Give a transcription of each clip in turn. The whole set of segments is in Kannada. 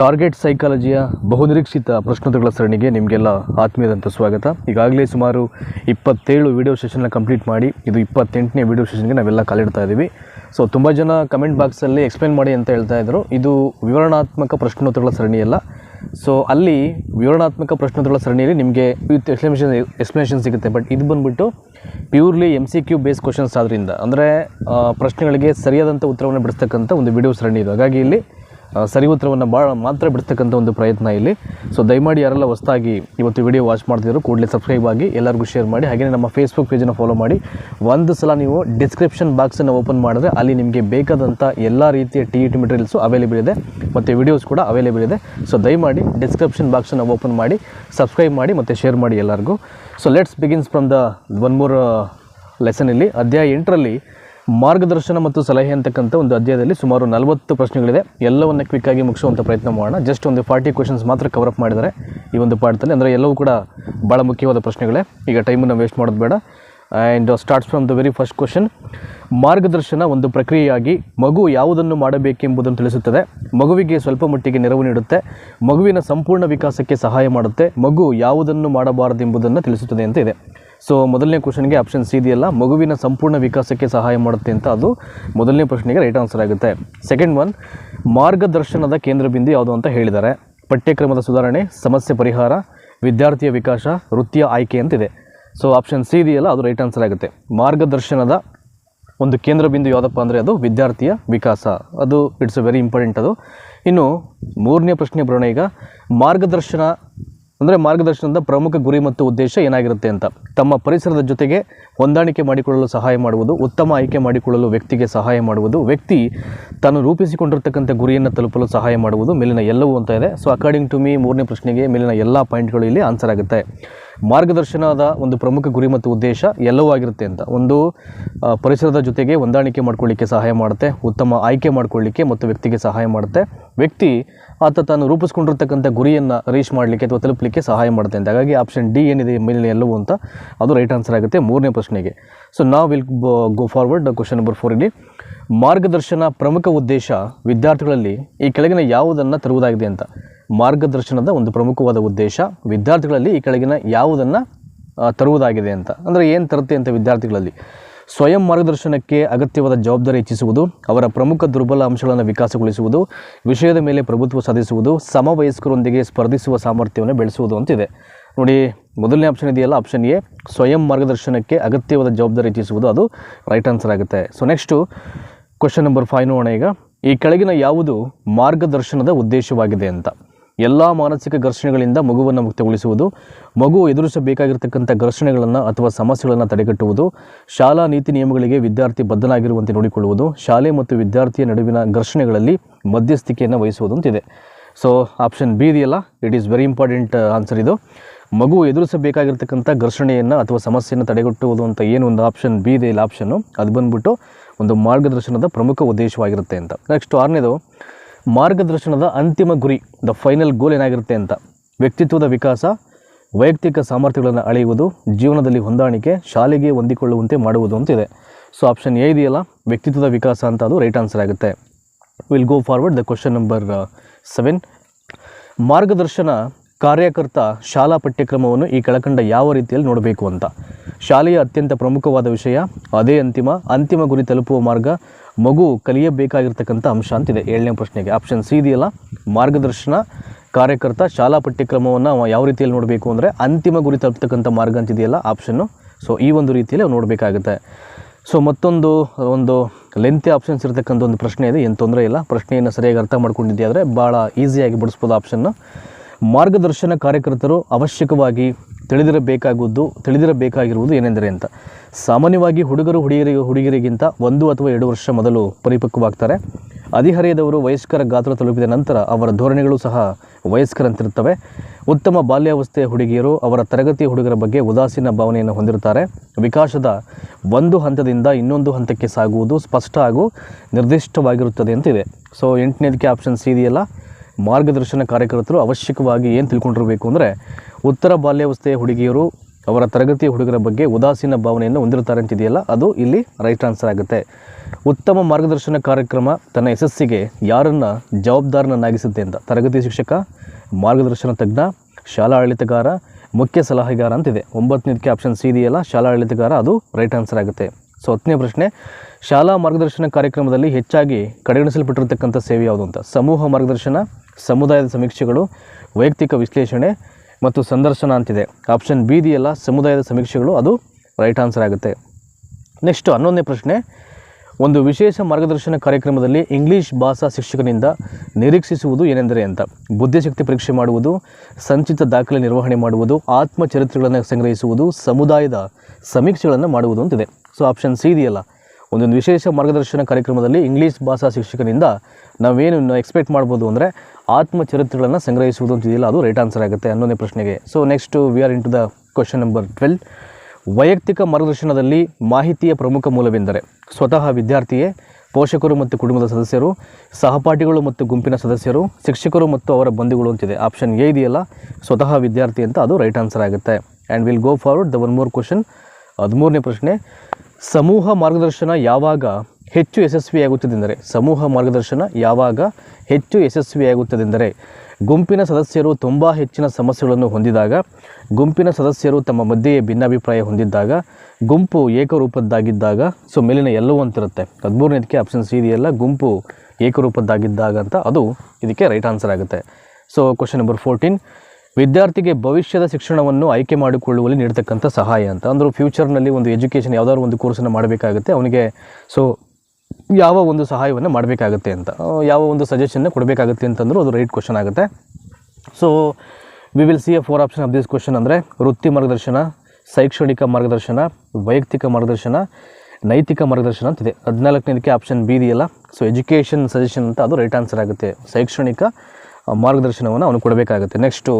ಟಾರ್ಗೆಟ್ ಸೈಕಾಲಜಿಯ ಬಹುನಿರೀಕ್ಷಿತ ಪ್ರಶ್ನೋತ್ತರಗಳ ಸರಣಿಗೆ ನಿಮಗೆಲ್ಲ ಆತ್ಮೀಯದಂತ ಸ್ವಾಗತ. ಈಗಾಗಲೇ ಸುಮಾರು ಇಪ್ಪತ್ತೇಳು ವಿಡಿಯೋ ಸೆಷನ್ನ ಕಂಪ್ಲೀಟ್ ಮಾಡಿ, ಇದು ಇಪ್ಪತ್ತೆಂಟನೇ ವಿಡಿಯೋ ಸೆಷನ್ಗೆ ನಾವೆಲ್ಲ ಕಾಲಿಡ್ತಾ ಇದ್ದೀವಿ. ಸೊ ತುಂಬ ಜನ ಕಮೆಂಟ್ ಬಾಕ್ಸಲ್ಲಿ ಎಕ್ಸ್ಪ್ಲೇನ್ ಮಾಡಿ ಅಂತ ಹೇಳ್ತಾ ಇದ್ದರು ಇದು ವಿವರಣಾತ್ಮಕ ಪ್ರಶ್ನೋತ್ತರಗಳ ಸರಣಿಯಲ್ಲ. ಸೊ ಅಲ್ಲಿ ವಿವರಣಾತ್ಮಕ ಪ್ರಶ್ನೋತ್ತರಗಳ ಸರಣಿಯಲ್ಲಿ ನಿಮಗೆ ವಿತ್ ಎಕ್ಸ್ಪ್ಲನೇಷನ್ ಎಕ್ಸ್ಪ್ಲನೇಷನ್ ಸಿಗುತ್ತೆ. ಬಟ್ ಇದು ಬಂದ್ಬಿಟ್ಟು purely M C Q base questions ಆದ್ದರಿಂದ ಅಂದರೆ ಪ್ರಶ್ನೆಗಳಿಗೆ ಸರಿಯಾದಂಥ ಉತ್ತರವನ್ನು ಬಿಡಿಸ್ತಕ್ಕಂಥ ಒಂದು ವಿಡಿಯೋ ಸರಣಿ ಇದು. ಹಾಗಾಗಿ ಇಲ್ಲಿ ಸರಿ ಉತ್ತರವನ್ನು ಭಾಳ ಮಾತ್ರ ಬಿಡ್ತಕ್ಕಂಥ ಒಂದು ಪ್ರಯತ್ನ ಇಲ್ಲಿ. ಸೊ ದಯಮಾಡಿ ಯಾರೆಲ್ಲ ಹೊಸದಾಗಿ ಇವತ್ತು ವಿಡಿಯೋ ವಾಚ್ ಮಾಡ್ತಿದ್ರು ಕೂಡಲೇ ಸಬ್ಸ್ಕ್ರೈಬ್ ಆಗಿ ಎಲ್ಲರಿಗೂ ಶೇರ್ ಮಾಡಿ. ಹಾಗೆಯೇ ನಮ್ಮ ಫೇಸ್ಬುಕ್ ಪೇಜನ್ನು ಫಾಲೋ ಮಾಡಿ. ಒಂದು ಸಲ ನೀವು ಡಿಸ್ಕ್ರಿಪ್ಷನ್ ಬಾಕ್ಸನ್ನು ಓಪನ್ ಮಾಡಿದ್ರೆ ಅಲ್ಲಿ ನಿಮಗೆ ಬೇಕಾದಂಥ ಎಲ್ಲ ರೀತಿಯ T E T materials available ಇದೆ. ಮತ್ತು ವಿಡಿಯೋಸ್ ಕೂಡ ಅವೈಲೇಬಲ್ ಇದೆ. ಸೊ ದಯಮಾಡಿ ಡಿಸ್ಕ್ರಿಪ್ಷನ್ ಬಾಕ್ಸನ್ನು ಓಪನ್ ಮಾಡಿ ಸಬ್ಸ್ಕ್ರೈಬ್ ಮಾಡಿ, ಮತ್ತು ಶೇರ್ ಮಾಡಿ ಎಲ್ಲರಿಗೂ. So let's begins from the one more lesson ಇಲ್ಲಿ. ಅಧ್ಯಾಯ ಎಂಟರಲ್ಲಿ ಮಾರ್ಗದರ್ಶನ ಮತ್ತು ಸಲಹೆ ಅಂತಕ್ಕಂಥ ಒಂದು ಅಧ್ಯಾಯದಲ್ಲಿ ಸುಮಾರು ನಲವತ್ತು ಪ್ರಶ್ನೆಗಳಿದೆ. ಎಲ್ಲವನ್ನು ಕ್ವಿಕ್ಕಾಗಿ ಮುಗಿಸುವಂಥ ಪ್ರಯತ್ನ ಮಾಡೋಣ. ಜಸ್ಟ್ ಒಂದು ಫಾರ್ಟಿ ಕ್ವಶನ್ಸ್ ಮಾತ್ರ ಕವರ್ ಅಪ್ ಮಾಡಿದ್ದಾರೆ ಈ ಒಂದು ಪಾಠದಲ್ಲಿ. ಅಂದರೆ ಎಲ್ಲವೂ ಕೂಡ ಭಾಳ ಮುಖ್ಯವಾದ ಪ್ರಶ್ನೆಗಳೇ. ಈಗ ಟೈಮನ್ನು ವೇಸ್ಟ್ ಮಾಡೋದು ಬೇಡ. And starts from the very first question ಮಾರ್ಗದರ್ಶನ ಒಂದು ಪ್ರಕ್ರಿಯೆಯಾಗಿ ಮಗು ಯಾವುದನ್ನು ಮಾಡಬೇಕೆಂಬುದನ್ನು ತಿಳಿಸುತ್ತದೆ. ಮಗುವಿಗೆ ಸ್ವಲ್ಪ ಮಟ್ಟಿಗೆ ನೆರವು ನೀಡುತ್ತೆ. ಮಗುವಿನ ಸಂಪೂರ್ಣ ವಿಕಾಸಕ್ಕೆ ಸಹಾಯ ಮಾಡುತ್ತೆ. ಮಗು ಯಾವುದನ್ನು ಮಾಡಬಾರದೆಂಬುದನ್ನು ತಿಳಿಸುತ್ತದೆ ಅಂತ ಇದೆ. ಸೊ ಮೊದಲನೇ ಕ್ವಶನ್ಗೆ ಆಪ್ಷನ್ ಸಿ ಇದೆಯಲ್ಲ, ಮಗುವಿನ ಸಂಪೂರ್ಣ ವಿಕಾಸಕ್ಕೆ ಸಹಾಯ ಮಾಡುತ್ತೆ ಅಂತ ಅದು ಮೊದಲನೇ ಪ್ರಶ್ನೆಗೆ ರೈಟ್ ಆನ್ಸರ್ ಆಗುತ್ತೆ. ಸೆಕೆಂಡ್ ಒನ್ ಮಾರ್ಗದರ್ಶನದ ಕೇಂದ್ರ ಬಿಂದು ಯಾವುದು ಅಂತ ಹೇಳಿದ್ದಾರೆ. ಪಠ್ಯಕ್ರಮದ ಸುಧಾರಣೆ, ಸಮಸ್ಯೆ ಪರಿಹಾರ, ವಿದ್ಯಾರ್ಥಿಯ ವಿಕಾಸ, ವೃತ್ತಿಯ ಆಯ್ಕೆ ಅಂತಿದೆ ಸೊ ಆಪ್ಷನ್ ಸಿ ಇದೆಯಲ್ಲ, ಅದು ರೈಟ್ ಆನ್ಸರ್ ಆಗುತ್ತೆ. ಮಾರ್ಗದರ್ಶನದ ಒಂದು ಕೇಂದ್ರ ಬಿಂದು ಯಾವುದಪ್ಪ ಅಂದರೆ ಅದು ವಿದ್ಯಾರ್ಥಿಯ ವಿಕಾಸ. ಅದು ಇಟ್ಸ್ ಅ ವೆರಿ ಇಂಪಾರ್ಟೆಂಟ್ ಅದು. ಇನ್ನು ಮೂರನೇ ಪ್ರಶ್ನೆ ಬರೋಣ ಈಗ. ಮಾರ್ಗದರ್ಶನ ಅಂದರೆ ಮಾರ್ಗದರ್ಶನದ ಪ್ರಮುಖ ಗುರಿ ಮತ್ತು ಉದ್ದೇಶ ಏನಾಗಿರುತ್ತೆ ಅಂತ. ತಮ್ಮ ಪರಿಸರದ ಜೊತೆಗೆ ಹೊಂದಾಣಿಕೆ ಮಾಡಿಕೊಳ್ಳಲು ಸಹಾಯ ಮಾಡುವುದು, ಉತ್ತಮ ಆಯ್ಕೆ ಮಾಡಿಕೊಳ್ಳಲು ವ್ಯಕ್ತಿಗೆ ಸಹಾಯ ಮಾಡುವುದು, ವ್ಯಕ್ತಿ ತಾನು ರೂಪಿಸಿಕೊಂಡಿರ್ತಕ್ಕಂಥ ಗುರಿಯನ್ನು ತಲುಪಲು ಸಹಾಯ ಮಾಡುವುದು, ಮೇಲಿನ ಎಲ್ಲವೂ ಅಂತ ಇದೆ. ಸೊ ಅಕಾರ್ಡಿಂಗ್ ಟು ಮೀ ಮೂರನೇ ಪ್ರಶ್ನೆಗೆ ಮೇಲಿನ ಎಲ್ಲ ಪಾಯಿಂಟ್ಗಳು ಇಲ್ಲಿ ಆನ್ಸರ್ ಆಗುತ್ತೆ. ಮಾರ್ಗದರ್ಶನದ ಒಂದು ಪ್ರಮುಖ ಗುರಿ ಮತ್ತು ಉದ್ದೇಶ ಎಲ್ಲವೂ ಆಗಿರುತ್ತೆ ಅಂತ. ಒಂದು ಪರಿಸರದ ಜೊತೆಗೆ ಹೊಂದಾಣಿಕೆ ಮಾಡ್ಕೊಳ್ಳಿಕ್ಕೆ ಸಹಾಯ ಮಾಡುತ್ತೆ, ಉತ್ತಮ ಆಯ್ಕೆ ಮಾಡ್ಕೊಳ್ಳಿಕ್ಕೆ ಮತ್ತು ವ್ಯಕ್ತಿಗೆ ಸಹಾಯ ಮಾಡುತ್ತೆ. ವ್ಯಕ್ತಿ ಆತ ತಾನು ರೂಪಿಸ್ಕೊಂಡಿರ್ತಕ್ಕಂಥ ಗುರಿಯನ್ನು ರೀಚ್ ಮಾಡಲಿಕ್ಕೆ ಅಥವಾ ತಲುಪಲಿಕ್ಕೆ ಸಹಾಯ ಮಾಡುತ್ತೆ ಅಂತ. ಹಾಗಾಗಿ ಆಪ್ಷನ್ ಡಿ ಏನಿದೆ ಮೇಲೆ ಎಲ್ಲವೂ ಅಂತ ಅದು ರೈಟ್ ಆನ್ಸರ್ ಆಗುತ್ತೆ ಮೂರನೇ ಪ್ರಶ್ನೆಗೆ. ಸೊ ನಾವು will go forward question number four ಇಲ್ಲಿ. ಮಾರ್ಗದರ್ಶನ ಪ್ರಮುಖ ಉದ್ದೇಶ ವಿದ್ಯಾರ್ಥಿಗಳಲ್ಲಿ ಈ ಕೆಳಗಿನ ಯಾವುದನ್ನು ತರುವುದಾಗಿದೆ ಅಂತ. ಮಾರ್ಗದರ್ಶನದ ಒಂದು ಪ್ರಮುಖವಾದ ಉದ್ದೇಶ ವಿದ್ಯಾರ್ಥಿಗಳಲ್ಲಿ ಈ ಕೆಳಗಿನ ಯಾವುದನ್ನು ತರುವುದಾಗಿದೆ ಅಂತ. ಅಂದರೆ ಏನು ತರುತ್ತೆ ಅಂತ ವಿದ್ಯಾರ್ಥಿಗಳಲ್ಲಿ? ಸ್ವಯಂ ಮಾರ್ಗದರ್ಶನಕ್ಕೆ ಅಗತ್ಯವಾದ ಜವಾಬ್ದಾರಿ ಹೆಚ್ಚಿಸುವುದು, ಅವರ ಪ್ರಮುಖ ದುರ್ಬಲ ಅಂಶಗಳನ್ನು ವಿಕಾಸಗೊಳಿಸುವುದು, ವಿಷಯದ ಮೇಲೆ ಪ್ರಭುತ್ವ ಸಾಧಿಸುವುದು, ಸಮವಯಸ್ಕರೊಂದಿಗೆ ಸ್ಪರ್ಧಿಸುವ ಸಾಮರ್ಥ್ಯವನ್ನು ಬೆಳೆಸುವುದು ಅಂತಿದೆ. ನೋಡಿ, ಮೊದಲನೇ ಆಪ್ಷನ್ ಇದೆಯಲ್ಲ ಆಪ್ಷನ್ ಎ, ಸ್ವಯಂ ಮಾರ್ಗದರ್ಶನಕ್ಕೆ ಅಗತ್ಯವಾದ ಜವಾಬ್ದಾರಿ ಹೆಚ್ಚಿಸುವುದು, ಅದು ರೈಟ್ ಆನ್ಸರ್ ಆಗುತ್ತೆ. So next question number five ನೋಡೋಣ ಈಗ. ಈ ಕೆಳಗಿನ ಯಾವುದು ಮಾರ್ಗದರ್ಶನದ ಉದ್ದೇಶವಾಗಿದೆ ಅಂತ. ಎಲ್ಲ ಮಾನಸಿಕ ಘರ್ಷಣೆಗಳಿಂದ ಮಗುವನ್ನು ಮುಕ್ತಗೊಳಿಸುವುದು, ಮಗು ಎದುರಿಸಬೇಕಾಗಿರ್ತಕ್ಕಂಥ ಘರ್ಷಣೆಗಳನ್ನು ಅಥವಾ ಸಮಸ್ಯೆಗಳನ್ನು ತಡೆಗಟ್ಟುವುದು, ಶಾಲಾ ನೀತಿ ನಿಯಮಗಳಿಗೆ ವಿದ್ಯಾರ್ಥಿ ಬದ್ಧನಾಗಿರುವಂತೆ ನೋಡಿಕೊಳ್ಳುವುದು, ಶಾಲೆ ಮತ್ತು ವಿದ್ಯಾರ್ಥಿಯ ನಡುವಿನ ಘರ್ಷಣೆಗಳಲ್ಲಿ ಮಧ್ಯಸ್ಥಿಕೆಯನ್ನು ವಹಿಸುವುದು ಅಂತಿದೆ ಸೊ ಆಪ್ಷನ್ ಬಿ ಇದೆಯಲ್ಲ it is very important answer ಇದು. ಮಗು ಎದುರಿಸಬೇಕಾಗಿರ್ತಕ್ಕಂಥ ಘರ್ಷಣೆಯನ್ನು ಅಥವಾ ಸಮಸ್ಯೆಯನ್ನು ತಡೆಗಟ್ಟುವುದು ಅಂತ ಏನು ಒಂದು ಆಪ್ಷನ್ ಬಿ ಇದೆ, ಇಲ್ಲ ಆಪ್ಷನ್ನು ಅದು ಬಂದ್ಬಿಟ್ಟು ಒಂದು ಮಾರ್ಗದರ್ಶನದ ಪ್ರಮುಖ ಉದ್ದೇಶವಾಗಿರುತ್ತೆ ಅಂತ. ನೆಕ್ಸ್ಟ್ ಆರನೇದು. ಮಾರ್ಗದರ್ಶನದ ಅಂತಿಮ ಗುರಿ ದ ಫೈನಲ್ ಗೋಲ್ ಏನಾಗಿರುತ್ತೆ ಅಂತ. ವ್ಯಕ್ತಿತ್ವದ ವಿಕಾಸ, ವೈಯಕ್ತಿಕ ಸಾಮರ್ಥ್ಯಗಳನ್ನು ಅಳೆಯುವುದು, ಜೀವನದಲ್ಲಿ ಹೊಂದಾಣಿಕೆ, ಶಾಲೆಗೆ ಹೊಂದಿಕೊಳ್ಳುವಂತೆ ಮಾಡುವುದು ಅಂತಿದೆ ಸೊ ಆಪ್ಷನ್ ಎ ಇದೆಯಲ್ಲ, ವ್ಯಕ್ತಿತ್ವದ ವಿಕಾಸ ಅಂತ ಅದು ರೈಟ್ ಆನ್ಸರ್ ಆಗುತ್ತೆ. Will go forward the question number seven ಮಾರ್ಗದರ್ಶನ ಕಾರ್ಯಕರ್ತ ಶಾಲಾ ಪಠ್ಯಕ್ರಮವನ್ನು ಈ ಕೆಳಕಂಡ ಯಾವ ರೀತಿಯಲ್ಲಿ ನೋಡಬೇಕು ಅಂತ. ಶಾಲೆಯ ಅತ್ಯಂತ ಪ್ರಮುಖವಾದ ವಿಷಯ, ಅದೇ ಅಂತಿಮ ಅಂತಿಮ ಗುರಿ ತಲುಪುವ ಮಾರ್ಗ, ಮಗು ಕಲಿಯಬೇಕಾಗಿರ್ತಕ್ಕಂಥ ಅಂಶ ಅಂತಿದೆ ಏಳನೇ ಪ್ರಶ್ನೆಗೆ ಆಪ್ಷನ್ ಸಿ ಇದೆಯಲ್ಲ? ಮಾರ್ಗದರ್ಶನ, ಕಾರ್ಯಕರ್ತ ಶಾಲಾ ಪಠ್ಯಕ್ರಮವನ್ನು ಯಾವ ರೀತಿಯಲ್ಲಿ ನೋಡಬೇಕು ಅಂದರೆ ಅಂತಿಮ ಗುರಿ ತಲುಪ್ತಕ್ಕಂಥ ಮಾರ್ಗ ಅಂತಿದೆಯಲ್ಲ ಆಪ್ಷನ್ನು. ಸೊ ಈ ಒಂದು ರೀತಿಯಲ್ಲಿ ನೋಡಬೇಕಾಗುತ್ತೆ. ಸೊ ಮತ್ತೊಂದು, ಒಂದು ಲೆಂತಿ ಆಪ್ಷನ್ಸ್ ಇರತಕ್ಕಂಥ ಒಂದು ಪ್ರಶ್ನೆ ಇದೆ. ಏನು ತೊಂದರೆ ಇಲ್ಲ. ಪ್ರಶ್ನೆಯನ್ನು ಸರಿಯಾಗಿ ಅರ್ಥ ಮಾಡ್ಕೊಂಡಿದ್ದೆ ಆದರೆ ಭಾಳ ಈಸಿಯಾಗಿ ಬಿಡಿಸ್ಬೋದು ಆಪ್ಷನ್ನು. ಮಾರ್ಗದರ್ಶನ ಕಾರ್ಯಕರ್ತರು ಅವಶ್ಯಕವಾಗಿ ತಿಳಿದಿರಬೇಕಾಗುವುದು, ತಿಳಿದಿರಬೇಕಾಗಿರುವುದು ಏನೆಂದರೆ ಅಂತ. ಸಾಮಾನ್ಯವಾಗಿ ಹುಡುಗರು ಹುಡುಗಿಯರಿಗೆ ಹುಡುಗಿಯರಿಗಿಂತ ಒಂದು ಅಥವಾ ಎರಡು ವರ್ಷ ಮೊದಲು ಪರಿಪಕ್ವವಾಗ್ತಾರೆ. ಹದಿಹರೆಯದವರು ವಯಸ್ಕರ ಗಾತ್ರ ತಲುಪಿದ ನಂತರ ಅವರ ಧೋರಣೆಗಳು ಸಹ ವಯಸ್ಕರಂತಿರುತ್ತವೆ. ಉತ್ತಮ ಬಾಲ್ಯಾವಸ್ಥೆಯ ಹುಡುಗಿಯರು ಅವರ ತರಗತಿಯ ಹುಡುಗರ ಬಗ್ಗೆ ಉದಾಸೀನ ಭಾವನೆಯನ್ನು ಹೊಂದಿರುತ್ತಾರೆ. ವಿಕಾಸದ ಒಂದು ಹಂತದಿಂದ ಇನ್ನೊಂದು ಹಂತಕ್ಕೆ ಸಾಗುವುದು ಸ್ಪಷ್ಟ ಹಾಗೂ ನಿರ್ದಿಷ್ಟವಾಗಿರುತ್ತದೆ ಅಂತಿದೆ. ಸೊ ಎಂಟನೇದಕ್ಕೆ ಆಪ್ಷನ್ ಸಿ ಇದೆಯಲ್ಲ? ಮಾರ್ಗದರ್ಶನ ಕಾರ್ಯಕರ್ತರು ಅವಶ್ಯಕವಾಗಿ ಏನು ತಿಳ್ಕೊಂಡಿರಬೇಕು ಅಂದರೆ ಉತ್ತರ ಬಾಲ್ಯಾವಸ್ಥೆಯ ಹುಡುಗಿಯರು ಅವರ ತರಗತಿಯ ಹುಡುಗರ ಬಗ್ಗೆ ಉದಾಸೀನ ಭಾವನೆಯನ್ನು ಹೊಂದಿರುತ್ತಾರೆ ಅಂತಿದೆಯಲ್ಲ, ಅದು ಇಲ್ಲಿ ರೈಟ್ ಆನ್ಸರ್ ಆಗುತ್ತೆ. ಉತ್ತಮ ಮಾರ್ಗದರ್ಶನ ಕಾರ್ಯಕ್ರಮ ತನ್ನ ಯಶಸ್ಸಿಗೆ ಯಾರನ್ನು ಜವಾಬ್ದಾರನನ್ನಾಗಿಸುತ್ತೆ ಅಂತ. ತರಗತಿ ಶಿಕ್ಷಕ, ಮಾರ್ಗದರ್ಶನ ತಜ್ಞ, ಶಾಲಾ ಆಡಳಿತಗಾರ, ಮುಖ್ಯ ಸಲಹೆಗಾರ ಅಂತಿದೆ. ಒಂಬತ್ತನೇದಕ್ಕೆ ಆಪ್ಷನ್ ಸಿ ಇದೆಯಲ್ಲ, ಶಾಲಾ ಆಡಳಿತಗಾರ, ಅದು ರೈಟ್ ಆನ್ಸರ್ ಆಗುತ್ತೆ. ಸೊ ಹತ್ತನೇ ಪ್ರಶ್ನೆ ಶಾಲಾ ಮಾರ್ಗದರ್ಶನ ಕಾರ್ಯಕ್ರಮದಲ್ಲಿ ಹೆಚ್ಚಾಗಿ ಕಡೆಗಣಿಸಲ್ಪಟ್ಟಿರತಕ್ಕಂಥ ಸೇವೆ ಯಾವುದು ಅಂತ? ಸಮೂಹ ಮಾರ್ಗದರ್ಶನ, ಸಮುದಾಯದ ಸಮೀಕ್ಷೆಗಳು, ವೈಯಕ್ತಿಕ ವಿಶ್ಲೇಷಣೆ ಮತ್ತು ಸಂದರ್ಶನ ಅಂತಿದೆ. ಆಪ್ಷನ್ ಬಿ ಇದೆಯಲ್ಲ, ಸಮುದಾಯದ ಸಮೀಕ್ಷೆಗಳು, ಅದು ರೈಟ್ ಆನ್ಸರ್ ಆಗುತ್ತೆ. ನೆಕ್ಸ್ಟ್ ಹನ್ನೊಂದನೇ ಪ್ರಶ್ನೆ. ಒಂದು ವಿಶೇಷ ಮಾರ್ಗದರ್ಶನ ಕಾರ್ಯಕ್ರಮದಲ್ಲಿ ಇಂಗ್ಲೀಷ್ ಭಾಷಾ ಶಿಕ್ಷಕನಿಂದ ನಿರೀಕ್ಷಿಸುವುದು ಏನೆಂದರೆ ಅಂತ. ಬುದ್ಧಿಶಕ್ತಿ ಪರೀಕ್ಷೆ ಮಾಡುವುದು, ಸಂಚಿತ ದಾಖಲೆ ನಿರ್ವಹಣೆ ಮಾಡುವುದು, ಆತ್ಮಚರಿತ್ರೆಗಳನ್ನು ಸಂಗ್ರಹಿಸುವುದು, ಸಮುದಾಯದ ಸಮೀಕ್ಷೆಗಳನ್ನು ಮಾಡುವುದು ಅಂತಿದೆ. ಸೊ ಆಪ್ಷನ್ ಸಿ ಇದೆಯಲ್ಲ ಒಂದೊಂದು ವಿಶೇಷ ಮಾರ್ಗದರ್ಶನ ಕಾರ್ಯಕ್ರಮದಲ್ಲಿ ಇಂಗ್ಲೀಷ್ ಭಾಷಾ ಶಿಕ್ಷಕನಿಂದ ನಾವೇನು ಎಕ್ಸ್ಪೆಕ್ಟ್ ಮಾಡ್ಬೋದು ಅಂದರೆ ಆತ್ಮಚರಿತ್ರೆಗಳನ್ನು ಸಂಗ್ರಹಿಸುವುದು ಅಂತಿದೆಯಲ್ಲ ಅದು ರೈಟ್ ಆನ್ಸರ್ ಆಗುತ್ತೆ ಹನ್ನೊಂದನೇ ಪ್ರಶ್ನೆಗೆ. So next we are in to the question number twelve ವೈಯಕ್ತಿಕ ಮಾರ್ಗದರ್ಶನದಲ್ಲಿ ಮಾಹಿತಿಯ ಪ್ರಮುಖ ಮೂಲವೆಂದರೆ ಸ್ವತಃ ವಿದ್ಯಾರ್ಥಿಯೇ, ಪೋಷಕರು ಮತ್ತು ಕುಟುಂಬದ ಸದಸ್ಯರು, ಸಹಪಾಠಿಗಳು ಮತ್ತು ಗುಂಪಿನ ಸದಸ್ಯರು, ಶಿಕ್ಷಕರು ಮತ್ತು ಅವರ ಬಂಧುಗಳು ಅಂತಿದೆ ಆಪ್ಷನ್ ಎ ಇದೆಯಲ್ಲ, ಸ್ವತಃ ವಿದ್ಯಾರ್ಥಿ ಅಂತ ಅದು ರೈಟ್ ಆನ್ಸರ್ ಆಗುತ್ತೆ. And will go forward the one more question ಹದಿಮೂರನೇ ಪ್ರಶ್ನೆ ಸಮೂಹ ಮಾರ್ಗದರ್ಶನ ಯಾವಾಗ ಹೆಚ್ಚು ಯಶಸ್ವಿಯಾಗುತ್ತದೆಂದರೆ, ಸಮೂಹ ಮಾರ್ಗದರ್ಶನ ಯಾವಾಗ ಹೆಚ್ಚು ಯಶಸ್ವಿಯಾಗುತ್ತದೆಂದರೆ, ಗುಂಪಿನ ಸದಸ್ಯರು ತುಂಬ ಹೆಚ್ಚಿನ ಸಮಸ್ಯೆಗಳನ್ನು ಹೊಂದಿದಾಗ, ಗುಂಪಿನ ಸದಸ್ಯರು ತಮ್ಮ ಮಧ್ಯೆಯೇ ಭಿನ್ನಾಭಿಪ್ರಾಯ ಹೊಂದಿದ್ದಾಗ, ಗುಂಪು ಏಕರೂಪದ್ದಾಗಿದ್ದಾಗ, ಸೊ ಮೇಲಿನ ಎಲ್ಲವೂ ಅಂತಿರುತ್ತೆ. ಹದಿಮೂರನೇದಕ್ಕೆ ಆಪ್ಷನ್ ಸಿ ಇದೆಯಲ್ಲ ಗುಂಪು ಏಕರೂಪದ್ದಾಗಿದ್ದಾಗ ಅಂತ ಅದು ಇದಕ್ಕೆ ರೈಟ್ ಆನ್ಸರ್ ಆಗುತ್ತೆ. ಸೊ ಕ್ವಶನ್ ನಂಬರ್ ಫೋರ್ಟೀನ್ ವಿದ್ಯಾರ್ಥಿಗೆ ಭವಿಷ್ಯದ ಶಿಕ್ಷಣವನ್ನು ಆಯ್ಕೆ ಮಾಡಿಕೊಳ್ಳುವಲ್ಲಿ ನೀಡತಕ್ಕಂಥ ಸಹಾಯ ಅಂತ. ಅಂದ್ರೆ ಫ್ಯೂಚರ್ನಲ್ಲಿ ಒಂದು ಎಜುಕೇಷನ್ ಯಾವುದಾದ್ರು ಒಂದು ಕೋರ್ಸನ್ನು ಮಾಡಬೇಕಾಗುತ್ತೆ, ಅವನಿಗೆ ಸೊ ಯಾವ ಒಂದು ಸಹಾಯವನ್ನು ಮಾಡಬೇಕಾಗುತ್ತೆ ಅಂತ. ಯಾವ ಒಂದು ಸಜೆಷನ್ನ ಕೊಡಬೇಕಾಗುತ್ತೆ ಅಂತಂದರೂ ಅದು ರೈಟ್ ಕ್ವಶನ್ ಆಗುತ್ತೆ. So we will see a four option of this question ಅಂದರೆ ವೃತ್ತಿ ಮಾರ್ಗದರ್ಶನ, ಶೈಕ್ಷಣಿಕ ಮಾರ್ಗದರ್ಶನ, ವೈಯಕ್ತಿಕ ಮಾರ್ಗದರ್ಶನ, ನೈತಿಕ ಮಾರ್ಗದರ್ಶನ ಅಂತಿದೆ ಹದಿನಾಲ್ಕನೇದಕ್ಕೆ ಆಪ್ಷನ್ ಬಿ ಇದೆಯಲ್ಲ ಸೊ ಎಜುಕೇಷನ್ ಸಜೆಷನ್ ಅಂತ ಅದು ರೈಟ್ ಆನ್ಸರ್ ಆಗುತ್ತೆ. ಶೈಕ್ಷಣಿಕ ಮಾರ್ಗದರ್ಶನವನ್ನು ಅವನು ಕೊಡಬೇಕಾಗುತ್ತೆ. ನೆಕ್ಸ್ಟು